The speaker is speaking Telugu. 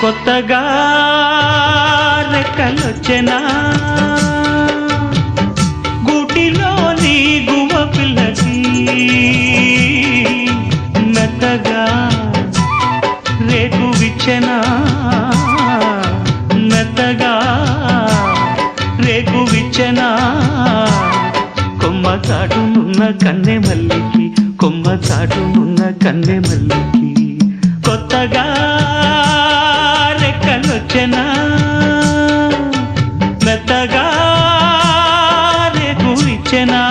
కొత్తగా రెక్కలొచ్చెనా గుటిలోని గువ పిల్లకి మెత్తగా రేకు విచ్చెనా మెత్తగా రేకు విచ్చెనా కొమ్మ చాటునున్న కన్నె మల్లికి కొమ్మ చాటునున్న కన్నె మల్లికి రక్షణ మెత్తగా రేపు ఇచ్చెనా